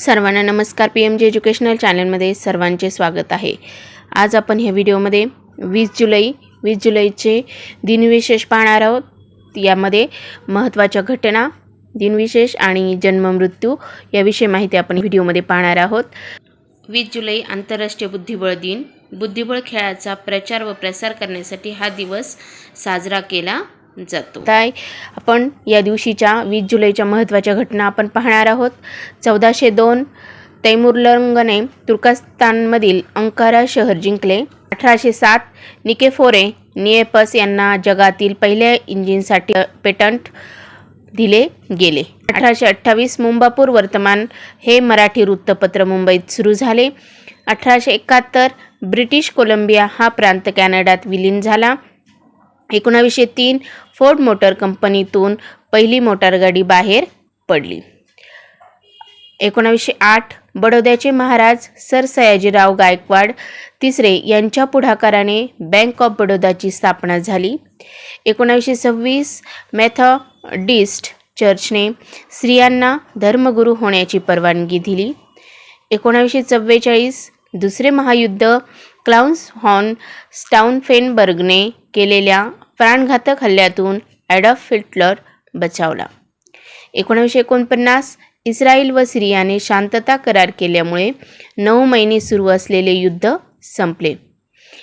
सर्वांना नमस्कार. P M जे एज्युकेशनल चॅनलमध्ये सर्वांचे स्वागत आहे. आज आपण ह्या व्हिडिओमध्ये वीस जुलै वीस जुलैचे दिनविशेष पाहणार आहोत. यामध्ये महत्त्वाच्या घटना दिनविशेष आणि जन्ममृत्यू याविषयी माहिती आपण व्हिडिओमध्ये पाहणार आहोत. वीस जुलै आंतरराष्ट्रीय बुद्धिबळ दिन. बुद्धिबळ खेळाचा प्रचार व प्रसार करण्यासाठी हा दिवस साजरा केला जातो. काय आपण या दिवशीच्या वीस जुलैच्या महत्त्वाच्या घटना आपण पाहणार आहोत. चौदाशे दोन तैमुरलंगने तुर्कस्तानमधील अंकारा शहर जिंकले. अठराशे सात निकेफोरे निएपस यांना जगातील पहिल्या इंजिनसाठी पेटंट दिले गेले. अठराशे अठ्ठावीस मुंबापूर वर्तमान हे मराठी वृत्तपत्र मुंबईत सुरू झाले. अठराशे एकाहत्तर ब्रिटिश कोलंबिया हा प्रांत कॅनडात विलीन झाला. एकोणावीसशे तीन फोर्ड मोटर कंपनीतून पहिली मोटारगाडी बाहेर पडली. एकोणावीसशे आठ बडोद्याचे महाराज सर सयाजीराव गायकवाड तिसरे यांच्या पुढाकाराने बँक ऑफ बडोदाची स्थापना झाली. एकोणावीसशे सव्वीस मॅथॉडिस्ट चर्चने स्त्रियांना धर्मगुरू होण्याची परवानगी दिली. एकोणावीसशे चव्वेचाळीस दुसरे महायुद्ध क्लाउन्स हॉर्न स्टाउनफेनबर्गने केलेल्या प्राणघातक हल्ल्यातून ॲडॉफ हिटलर बचावला. एकोणीसशे एकोणपन्नास इस्रायल व सिरियाने शांतता करार केल्यामुळे नऊ महिने सुरू असलेले युद्ध संपले.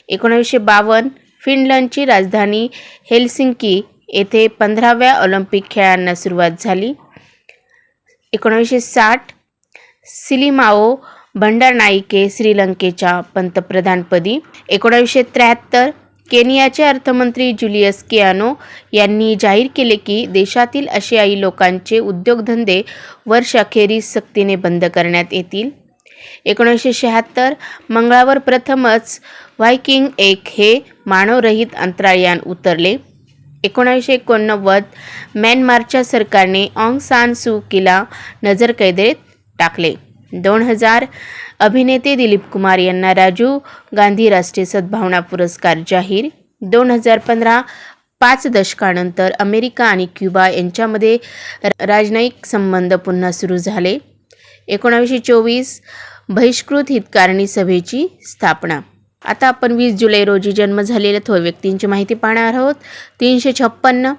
एकोणीसशे बावन्न फिनलंडची राजधानी हेलसिंकी येथे पंधराव्या ऑलिम्पिक खेळांना सुरुवात झाली. एकोणीसशे साठ सिलिमाओ भंडारनाईके श्रीलंकेच्या पंतप्रधानपदी. एकोणीसशे त्र्याहत्तर केनियाचे अर्थमंत्री जुलियस कियानो यांनी जाहीर केले की देशातील आशियाई लोकांचे उद्योगधंदे वर्षअखेरीस सक्तीने बंद करण्यात येतील. एकोणीसशे शहात्तर मंगळावर प्रथमच व्हायकिंग एक हे मानवरहित अंतराळयान उतरले. एकोणीसशे एकोणनव्वद म्यानमारच्या सरकारने ऑंग सान सू किला नजरकैदेत टाकले. दोन हजार अभिनेते दिलीप कुमार यांना राजीव गांधी राष्ट्रीय सद्भावना पुरस्कार जाहीर. दोन हजार पंधरा पाच दशकानंतर अमेरिका आणि क्युबा यांच्यामध्ये र- राजनयिक संबंध पुन्हा सुरू झाले. एकोणावीसशे चोवीस बहिष्कृत हितकारणी सभेची स्थापना. आता आपण वीस जुलै रोजी जन्म झालेल्या थोर व्यक्तींची माहिती पाहणार आहोत. तीनशे छप्पन्न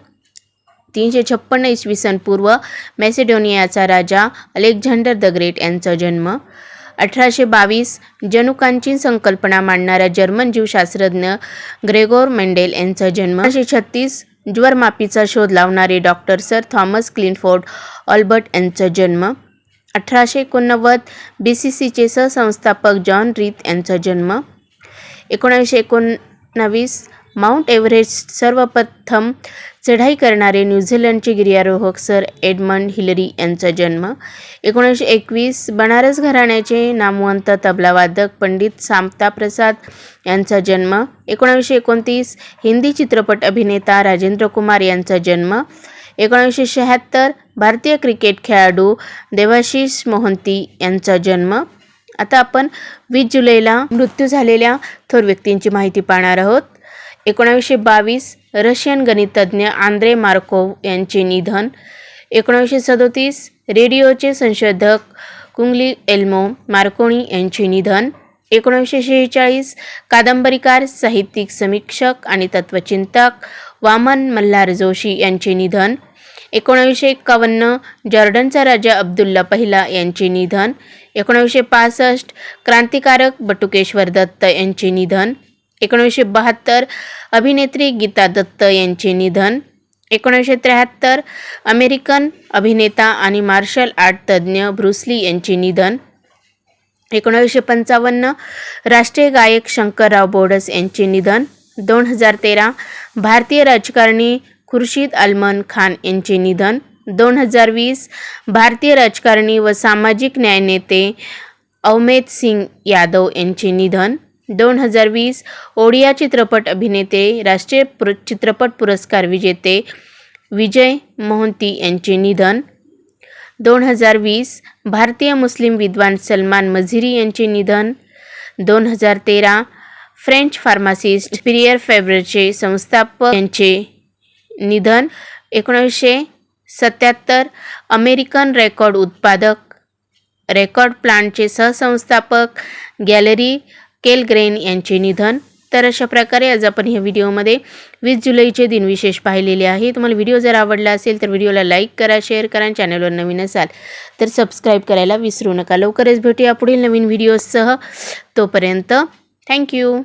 तीनशे छप्पन्न इसवी सन पूर्व मॅसेडोनियाचा राजा अलेक्झांडर द ग्रेट यांचा जन्म. अठराशे बावीस जनुकांची संकल्पना मांडणारा जर्मन जीवशास्त्रज्ञ ग्रेगोर मेंडेल यांचा जन्म. अठराशे छत्तीस ज्वरमापीचा शोध लावणारे doctor sir Thomas Clifford Allbutt यांचा जन्म. अठराशे एकोणनव्वद बी सी सीचे सहसंस्थापक जॉन रीत यांचा जन्म. एकोणावीसशे एकोणवीस माउंट एव्हरेस्ट सर्वप्रथम चढाई करणारे न्यूझीलंडचे गिर्यारोहक सर एडमंड हिलरी यांचा जन्म एकोणीसशे एकवीस बनारस घराण्याचे नामवंत तबलावादक पंडित सामता प्रसाद यांचा जन्म एकोणीसशे एकोणतीस हिंदी चित्रपट अभिनेता राजेंद्र कुमार यांचा जन्म एकोणीसशे शहात्तर भारतीय क्रिकेट खेळाडू देवाशिष मोहंती यांचा जन्म. आता आपण वीस जुलैला मृत्यू झालेल्या थोर व्यक्तींची माहिती पाहणार आहोत. एकोणावीसशे बावीस रशियन गणितज्ञ आंद्रे मार्कोव यांचे निधन. एकोणीसशे सदोतीस रेडिओचे संशोधक कुंगली एल्मो मार्कोणी यांचे निधन. एकोणीसशे शेहेचाळीस कादंबरीकार साहित्यिक समीक्षक आणि तत्त्वचिंतक वामन मल्हार जोशी यांचे निधन. एकोणावीसशे एक्कावन्न जॉर्डनचा राजा अब्दुल्ला पहिला यांचे निधन. एकोणावीसशे पासष्ट क्रांतिकारक बटुकेश्वर दत्त यांचे निधन. एकोणीसशे बहात्तर अभिनेत्री गीता दत्त यांचे निधन. एकोणीसशे त्र्याहत्तर अमेरिकन अभिनेता आणि मार्शल आर्ट तज्ज्ञ ब्रुसली यांचे निधन. एकोणीसशे पंचावन्न राष्ट्रीय गायक शंकरराव बोडस यांचे निधन. दोन हजार तेरा भारतीय राजकारणी खुर्शीद अलमन खान यांचे निधन. दोन हजार वीस भारतीय राजकारणी व सामाजिक न्यायनेते अवमेद सिंग यादव यांचे निधन. दोन हजार वीस ओडिया चित्रपट अभिनेते राष्ट्रीय पुर चित्रपट पुरस्कार विजेते विजय मोहंती यांचे निधन. दोन हजार वीस भारतीय मुस्लिम विद्वान सलमान मझिरी यांचे निधन. दोन हजार तेरा फ्रेंच फार्मासिस्ट पिरियर फेब्रचे संस्थापक यांचे निधन. एकोणीसशे सत्याहत्तर अमेरिकन रेकॉर्ड उत्पादक रेकॉर्ड प्लांटचे सहसंस्थापक गॅलरी केलग्रेन यांचे निधन. तर अशा प्रकारे आज आपण ह्या व्हिडिओमध्ये वीस जुलैचे दिनविशेष पाहिलेले आहे तुम्हाला व्हिडिओ जर आवडला असेल तर व्हिडिओला लाईक करा शेअर करा आणि चॅनलवर नवीन असाल तर सबस्क्राईब करायला विसरू नका. लवकरच भेटूया पुढील नवीन व्हिडिओसह. तोपर्यंत थँक्यू.